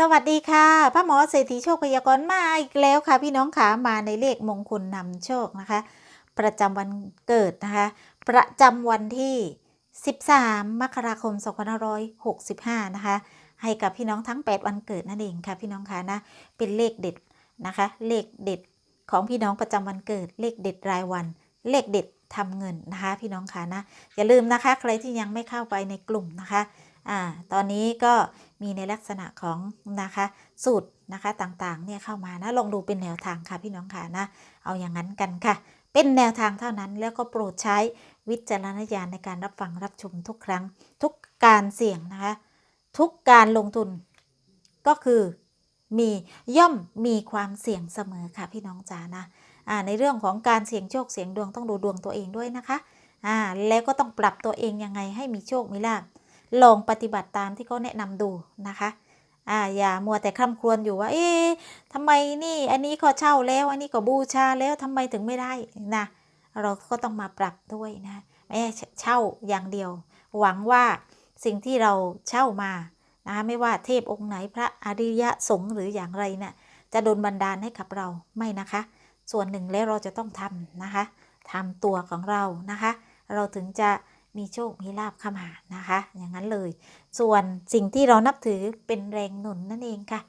สวัสดีค่ะพ่อหมอเศรษฐีโชคพยากรณ์มาอีกแล้วค่ะพี่น้องขามาในเลขมงคลนำโชคนะคะ ประจำวันเกิดนะคะ ประจำวันที่ 13 มกราคม 2565 นะคะ ให้กับพี่น้องทั้ง 8 วันเกิดนั่นเองค่ะพี่น้องคะนะเป็นเลขเด็ดนะคะ เลขเด็ดของพี่น้องประจำวันเกิด เลขเด็ดรายวัน เลขเด็ดทำเงินนะคะ พี่น้องคะนะอย่าลืมนะคะ ใครที่ยังไม่เข้าไปในกลุ่มนะคะ อ่าตอนนี้ก็มีในลักษณะของนะคะสูตรนะคะต่างๆเนี่ยเข้ามานะลองดูเป็นแนวทางค่ะพี่น้องค่ะนะเอาอย่างนั้นกันค่ะ เป็นแนวทางเท่านั้นแล้วก็โปรดใช้วิจารณญาณในการรับฟังรับชมทุกครั้ง ทุกการเสี่ยงนะคะทุกการลงทุนก็คือมีย่อมมีความเสี่ยงเสมอค่ะพี่น้องจ๋านะอ่าในเรื่องของการเสี่ยงโชคเสี่ยงดวงต้องดูดวงตัวเองด้วยนะคะอ่าแล้วก็ต้องปรับตัวเองยังไงให้มีโชคมีลาภ ลองปฏิบัติตามที่เขาแนะนำดูนะคะอ่าอย่ามัวแต่คร่ำครวญอยู่ว่า เอ๊ะทำไมนี่ อันนี้ก็เช่าแล้ว อันนี้ก็บูชาแล้วทำไมถึงไม่ได้นะเราก็ต้องมาปรับด้วยนะไม่ใช่เช่าอย่างเดียว หวังว่าสิ่งที่เราเช่ามานะคะไม่ว่าเทพองค์ไหนพระอริยะสงฆ์หรืออย่างไรเนี่ยจะโดนบันดาลให้กับเราไม่นะคะ ส่วนหนึ่งแล้วเราจะต้องทำนะคะทำตัวของเรานะคะ เราถึงจะ มีโชค มีลาบเข้ามานะคะ อย่างนั้นเลย ส่วนสิ่งที่เรานับถือเป็นแรงหนุนนั่นเองค่ะ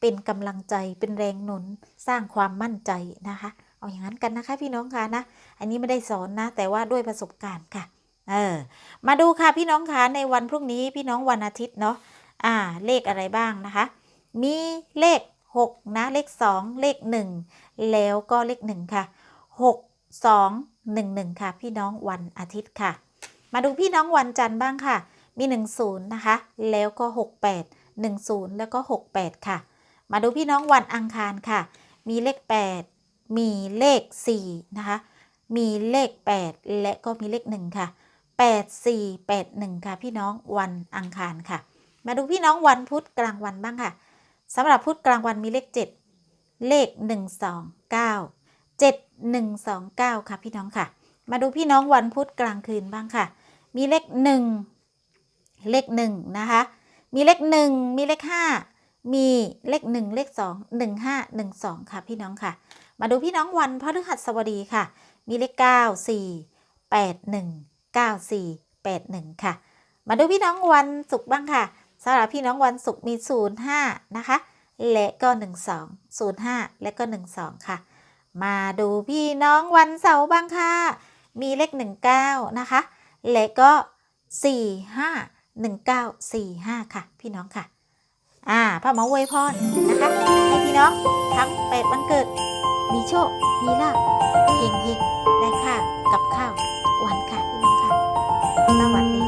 เป็นกำลังใจเป็นแรงหนุนสร้างความมั่นใจนะคะ เอาอย่างนั้นกันนะคะพี่น้องค่ะนะ อันนี้ไม่ได้สอนนะ แต่ว่าด้วยประสบการณ์ค่ะ เออ มาดูค่ะพี่น้องค่ะในวันพรุ่งนี้พี่น้องวันอาทิตย์เนาะ อ่า เลขอะไรบ้างนะคะ มีเลข 6 นะ เลข 2 เลข 1 แล้วก็เลข 1 ค่ะ 6 2 1 1 ค่ะ พี่น้องวันอาทิตย์ค่ะ มาดูพี่น้องวันจันทร์บ้างค่ะ มี 10 นะคะ แล้วก็ 68 10 แล้วก็ 68 ค่ะ มาดูพี่น้องวันอังคารค่ะ มีเลข 8 มีเลข 4 นะคะ มีเลข 8 และก็มีเลข 1 ค่ะ 8 4 8 1 ค่ะ พี่น้องวันอังคารค่ะ มาดูพี่น้องวันพุธกลางวันบ้างค่ะสำหรับพุธกลางวันมีเลข 7 เลข 1 2 9 7 1 2 9 ค่ะพี่น้องค่ะ มาดูพี่น้องวันพุธกลางคืนบ้างค่ะ มีเลข1เลข1นะคะ มีเลข1มีเลข5มีเลข1เลข2 1 5 1 2ค่ะพี่น้องค่ะ มาดูพี่น้องวันพฤหัสบดีค่ะ มีเลข9 4 8 1 9 4 8 1ค่ะ มาดูพี่น้องวันศุกร์บ้างค่ะสำหรับพี่น้องวันศุกร์มี0 5นะคะและก็1 2 0 5และก็1 2ค่ะ มาดูพี่น้องวันเสาร์บ้างค่ะ มีเลข19นะคะ และก็ 4 5 1 9 4 5 ค่ะ พี่น้องค่ะ อ่าพระหมอวยพรนะคะ ให้พี่น้องทั้งแปดวันเกิด มีโชค มีลาภเฮงเฮงได้ค่ากับข้าวทุกวันค่ะ พี่น้องค่ะ สวัสดี